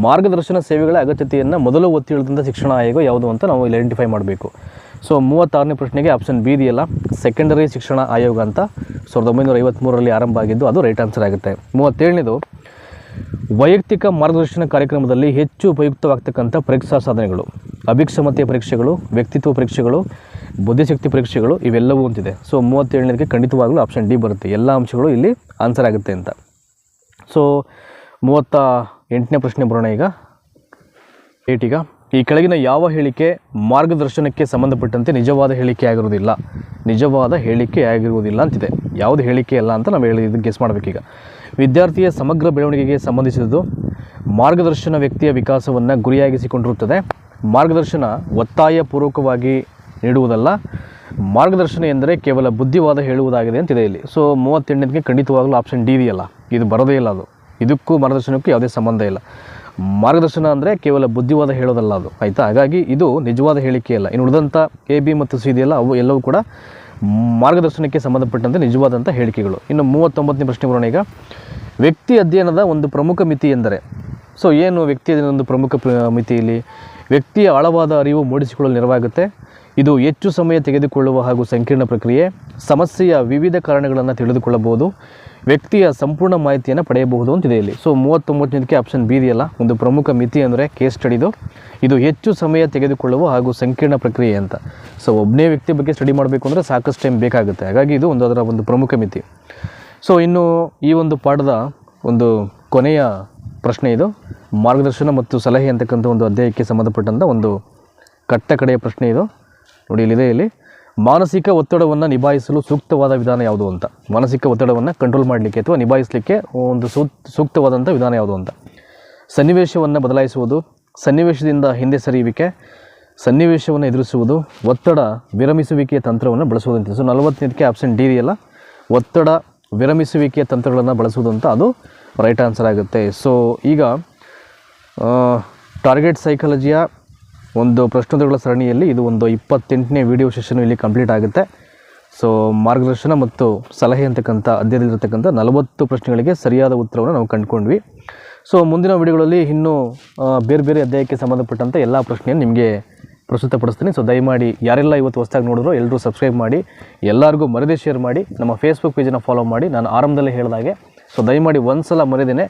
ಮಾರ್ಗದರ್ಶನ ಸೇವೆಗಳ ಅಗತ್ಯತೆಯನ್ನು ಮೊದಲು ಒತ್ತಿ ಹೇಳಿದಂಥ ಶಿಕ್ಷಣ ಆಯೋಗ ಯಾವುದು ಅಂತ ನಾವು ಇಲ್ಲಿ ಐಡೆಂಟಿಫೈ ಮಾಡಬೇಕು. ಸೊ ಮೂವತ್ತಾರನೇ ಪ್ರಶ್ನೆಗೆ ಆಪ್ಷನ್ ಬಿ ಇದೆಯಲ್ಲ ಸೆಕೆಂಡರಿ ಶಿಕ್ಷಣ ಆಯೋಗ ಅಂತ ಸಾವಿರದ ಒಂಬೈನೂರ ಐವತ್ತ್ಮೂರರಲ್ಲಿ ಆರಂಭ ಆಗಿದ್ದು ಅದು ರೈಟ್ ಆನ್ಸರ್ ಆಗುತ್ತೆ. ಮೂವತ್ತೇಳನೇದು ವೈಯಕ್ತಿಕ ಮಾರ್ಗದರ್ಶನ ಕಾರ್ಯಕ್ರಮದಲ್ಲಿ ಹೆಚ್ಚು ಉಪಯುಕ್ತವಾಗ್ತಕ್ಕಂಥ ಪರೀಕ್ಷಾ ಸಾಧನೆಗಳು ಅಭಿಕ್ಷಮತೆಯ ಪರೀಕ್ಷೆಗಳು, ವ್ಯಕ್ತಿತ್ವ ಪರೀಕ್ಷೆಗಳು, ಬುದ್ಧಿಶಕ್ತಿ ಪರೀಕ್ಷೆಗಳು ಇವೆಲ್ಲವೂ ಅಂತಿದೆ. ಸೊ ಮೂವತ್ತೇಳನೇದಕ್ಕೆ ಖಂಡಿತವಾಗಲೂ ಆಪ್ಷನ್ ಡಿ ಬರುತ್ತೆ. ಎಲ್ಲ ಅಂಶಗಳು ಇಲ್ಲಿ ಆನ್ಸರ್ ಆಗುತ್ತೆ ಅಂತ. ಸೊ ಮೂವತ್ತ ಎಂಟನೇ ಪ್ರಶ್ನೆ ಬರೋಣ ಈಗ. ಏಟೀಗ ಈ ಕೆಳಗಿನ ಯಾವ ಹೇಳಿಕೆ ಮಾರ್ಗದರ್ಶನಕ್ಕೆ ಸಂಬಂಧಪಟ್ಟಂತೆ ನಿಜವಾದ ಹೇಳಿಕೆ ಆಗಿರುವುದಿಲ್ಲ? ನಿಜವಾದ ಹೇಳಿಕೆ ಆಗಿರುವುದಿಲ್ಲ ಅಂತಿದೆ. ಯಾವುದು ಹೇಳಿಕೆ ಅಲ್ಲ ಅಂತ ನಾವು ಹೇಳಿದ ಗೆಸ್ ಮಾಡಬೇಕೀಗ. ವಿದ್ಯಾರ್ಥಿಯ ಸಮಗ್ರ ಬೆಳವಣಿಗೆಗೆ ಸಂಬಂಧಿಸಿದ್ದು ಮಾರ್ಗದರ್ಶನ ವ್ಯಕ್ತಿಯ ವಿಕಾಸವನ್ನು ಗುರಿಯಾಗಿಸಿಕೊಂಡಿರುತ್ತದೆ. ಮಾರ್ಗದರ್ಶನ ಒತ್ತಾಯಪೂರ್ವಕವಾಗಿ ನೀಡುವುದಲ್ಲ, ಮಾರ್ಗದರ್ಶನ ಎಂದರೆ ಕೇವಲ ಬುದ್ಧಿವಾದ ಹೇಳುವುದಾಗಿದೆ ಅಂತಿದೆ ಇಲ್ಲಿ. ಸೊ ಮೂವತ್ತೆಂಟನೇದಕ್ಕೆ ಖಂಡಿತವಾಗಲೂ ಆಪ್ಷನ್ ಡಿ ಇದೆಯಲ್ಲ, ಇದು ಬರೋದೇ ಇಲ್ಲ ಅದು. ಇದಕ್ಕೂ ಮಾರ್ಗದರ್ಶನಕ್ಕೂ ಯಾವುದೇ ಸಂಬಂಧ ಇಲ್ಲ. ಮಾರ್ಗದರ್ಶನ ಅಂದರೆ ಕೇವಲ ಬುದ್ಧಿವಾದ ಹೇಳೋದಲ್ಲ ಅದು, ಆಯಿತಾ? ಹಾಗಾಗಿ ಇದು ನಿಜವಾದ ಹೇಳಿಕೆ ಅಲ್ಲ. ಇನ್ನು ಉಳಿದಂಥ ಎ ಬಿ ಮತ್ತು ಸಿ ಇದೆಯಲ್ಲ, ಅವು ಎಲ್ಲವೂ ಕೂಡ ಮಾರ್ಗದರ್ಶನಕ್ಕೆ ಸಂಬಂಧಪಟ್ಟಂತೆ ನಿಜವಾದಂಥ ಹೇಳಿಕೆಗಳು. ಇನ್ನು ಮೂವತ್ತೊಂಬತ್ತನೇ ಪ್ರಶ್ನೆ ಬರೋಣ ಈಗ. ವ್ಯಕ್ತಿ ಅಧ್ಯಯನದ ಒಂದು ಪ್ರಮುಖ ಮಿತಿ ಎಂದರೆ? ಸೊ ಏನು ವ್ಯಕ್ತಿ ಅಧ್ಯಯನದ ಒಂದು ಪ್ರಮುಖ ಪ್ರ- ಮಿತಿ ಇಲ್ಲಿ ವ್ಯಕ್ತಿಯ ಆಳವಾದ ಅರಿವು ಮೂಡಿಸಿಕೊಳ್ಳಲು ನೆರವಾಗುತ್ತೆ. ಇದು ಹೆಚ್ಚು ಸಮಯ ತೆಗೆದುಕೊಳ್ಳುವ ಹಾಗೂ ಸಂಕೀರ್ಣ ಪ್ರಕ್ರಿಯೆ. ಸಮಸ್ಯೆಯ ವಿವಿಧ ಕಾರಣಗಳನ್ನು ತಿಳಿದುಕೊಳ್ಳಬಹುದು. ವ್ಯಕ್ತಿಯ ಸಂಪೂರ್ಣ ಮಾಹಿತಿಯನ್ನು ಪಡೆಯಬಹುದು ಅಂತಿದೆ ಇಲ್ಲಿ. ಸೊ ಮೂವತ್ತೊಂಬತ್ತನೇದಕ್ಕೆ ಆಪ್ಷನ್ ಬಿ ಇದೆಯಲ್ಲ? ಒಂದು ಪ್ರಮುಖ ಮಿತಿ ಅಂದರೆ ಕೇಸ್ ಸ್ಟಡಿದು ಇದು. ಹೆಚ್ಚು ಸಮಯ ತೆಗೆದುಕೊಳ್ಳುವ ಹಾಗೂ ಸಂಕೀರ್ಣ ಪ್ರಕ್ರಿಯೆ ಅಂತ. ಸೊ ಒಬ್ಬನೇ ವ್ಯಕ್ತಿ ಬಗ್ಗೆ ಸ್ಟಡಿ ಮಾಡಬೇಕು ಅಂದರೆ ಸಾಕಷ್ಟು ಟೈಮ್ ಬೇಕಾಗುತ್ತೆ. ಹಾಗಾಗಿ ಇದು ಒಂದು ಅದರ ಒಂದು ಪ್ರಮುಖ ಮಿತಿ. ಸೊ ಇನ್ನು ಈ ಒಂದು ಪಾಠದ ಒಂದು ಕೊನೆಯ ಪ್ರಶ್ನೆ ಇದು. ಮಾರ್ಗದರ್ಶನ ಮತ್ತು ಸಲಹೆ ಅಂತಕ್ಕಂಥ ಒಂದು ಅಧ್ಯಾಯಕ್ಕೆ ಸಂಬಂಧಪಟ್ಟಂಥ ಒಂದು ಕಟ್ಟ ಕಡೆಯ ಪ್ರಶ್ನೆ ಇದು. ನೋಡಿ ಇಲ್ಲಿದೆ ಇಲ್ಲಿ. ಮಾನಸಿಕ ಒತ್ತಡವನ್ನು ನಿಭಾಯಿಸಲು ಸೂಕ್ತವಾದ ವಿಧಾನ ಯಾವುದು ಅಂತ? ಮಾನಸಿಕ ಒತ್ತಡವನ್ನು ಕಂಟ್ರೋಲ್ ಮಾಡಲಿಕ್ಕೆ ಅಥವಾ ನಿಭಾಯಿಸಲಿಕ್ಕೆ ಒಂದು ಸೂಕ್ ಸೂಕ್ತವಾದಂಥ ವಿಧಾನ ಯಾವುದು ಅಂತ? ಸನ್ನಿವೇಶವನ್ನು ಬದಲಾಯಿಸುವುದು, ಸನ್ನಿವೇಶದಿಂದ ಹಿಂದೆ ಸರಿಯುವಿಕೆ, ಸನ್ನಿವೇಶವನ್ನು ಎದುರಿಸುವುದು, ಒತ್ತಡ ವಿರಮಿಸುವಿಕೆಯ ತಂತ್ರವನ್ನು ಬಳಸುವುದಂತ. ಸೊ ನಲವತ್ತನೇದಕ್ಕೆ ಆಪ್ಷನ್ ಡಿ ಇದೆಯಲ್ಲ ಒತ್ತಡ ವಿರಮಿಸುವಿಕೆಯ ತಂತ್ರಗಳನ್ನು ಬಳಸುವುದು ಅಂತ ಅದು ರೈಟ್ ಆನ್ಸರ್ ಆಗುತ್ತೆ. ಸೊ ಈಗ ಟಾರ್ಗೆಟ್ ಸೈಕಾಲಜಿಯ ಒಂದು ಪ್ರಶ್ನೋತ್ತರಗಳ ಸರಣಿಯಲ್ಲಿ ಇದು ಒಂದು ಇಪ್ಪತ್ತೆಂಟನೇ ವಿಡಿಯೋ ಸೆಷನ್ ಇಲ್ಲಿ ಕಂಪ್ಲೀಟ್ ಆಗುತ್ತೆ. ಸೊ ಮಾರ್ಗದರ್ಶನ ಮತ್ತು ಸಲಹೆ ಅಂತಕ್ಕಂಥ ಅಧ್ಯಯನದಲ್ಲಿರ್ತಕ್ಕಂಥ ನಲವತ್ತು ಪ್ರಶ್ನೆಗಳಿಗೆ ಸರಿಯಾದ ಉತ್ತರವನ್ನು ನಾವು ಕಂಡುಕೊಂಡ್ವಿ. ಸೊ ಮುಂದಿನ ವಿಡಿಯೋಗಳಲ್ಲಿ ಇನ್ನೂ ಬೇರೆ ಬೇರೆ ಅಧ್ಯಾಯಕ್ಕೆ ಸಂಬಂಧಪಟ್ಟಂಥ ಎಲ್ಲ ಪ್ರಶ್ನೆಯನ್ನು ನಿಮಗೆ ಪ್ರಸ್ತುತಪಡಿಸ್ತೀನಿ. ಸೊ ದಯಮಾಡಿ ಯಾರೆಲ್ಲ ಇವತ್ತು ಹೊಸದಾಗಿ ನೋಡಿದ್ರು ಎಲ್ಲರೂ ಸಬ್ಸ್ಕ್ರೈಬ್ ಮಾಡಿ, ಎಲ್ಲರಿಗೂ ಮರದೇ ಶೇರ್ ಮಾಡಿ, ನಮ್ಮ ಫೇಸ್ಬುಕ್ ಪೇಜನ್ನು ಫಾಲೋ ಮಾಡಿ. ನಾನು ಆರಂಭದಲ್ಲೇ ಹೇಳಿದಾಗೆ ಸೊ ದಯಮಾಡಿ ಒಂದು ಸಲ ಮರೆದೇನೆ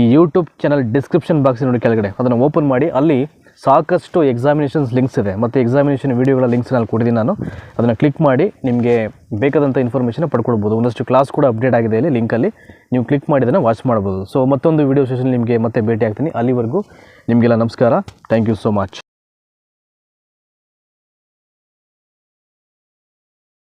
ಈ ಯೂಟ್ಯೂಬ್ ಚಾನಲ್ ಡಿಸ್ಕ್ರಿಪ್ಷನ್ ಬಾಕ್ಸ್ ನೋಡಿ ಕೆಳಗಡೆ. ಅದನ್ನು ಓಪನ್ ಮಾಡಿ. ಅಲ್ಲಿ ಸಾಕಷ್ಟು ಎಕ್ಸಾಮಿನೇಷನ್ಸ್ ಲಿಂಕ್ಸ್ ಇದೆ. ಮತ್ತು ಎಕ್ಸಾಮಿನೇಷನ್ ವೀಡಿಯೋಗಳ ಲಿಂಕ್ಸ್ ನಾನು ಕೊಟ್ಟಿದ್ದೀನಿ ನಾನು. ಅದನ್ನು ಕ್ಲಿಕ್ ಮಾಡಿ ನಿಮಗೆ ಬೇಕಾದಂಥ ಇನ್ಫಾರ್ಮೇಷನ್ ಪಡ್ಕೊಳ್ಬೋದು. ಒಂದಷ್ಟು ಕ್ಲಾಸ್ ಕೂಡ ಅಪ್ಡೇಟ್ ಆಗಿದೆ ಇಲ್ಲಿ ಲಿಂಕಲ್ಲಿ ನೀವು ಕ್ಲಿಕ್ ಮಾಡಿ ಅದನ್ನು ವಾಚ್ ಮಾಡ್ಬೋದು. ಸೊ ಮತ್ತೊಂದು ವೀಡಿಯೋ ಸೆಷನ್ ನಿಮಗೆ ಮತ್ತೆ ಭೇಟಿ ಆಗ್ತೀನಿ ಅಲ್ಲಿವರೆಗೂ ನಿಮಗೆಲ್ಲ ನಮಸ್ಕಾರ. Thank you so much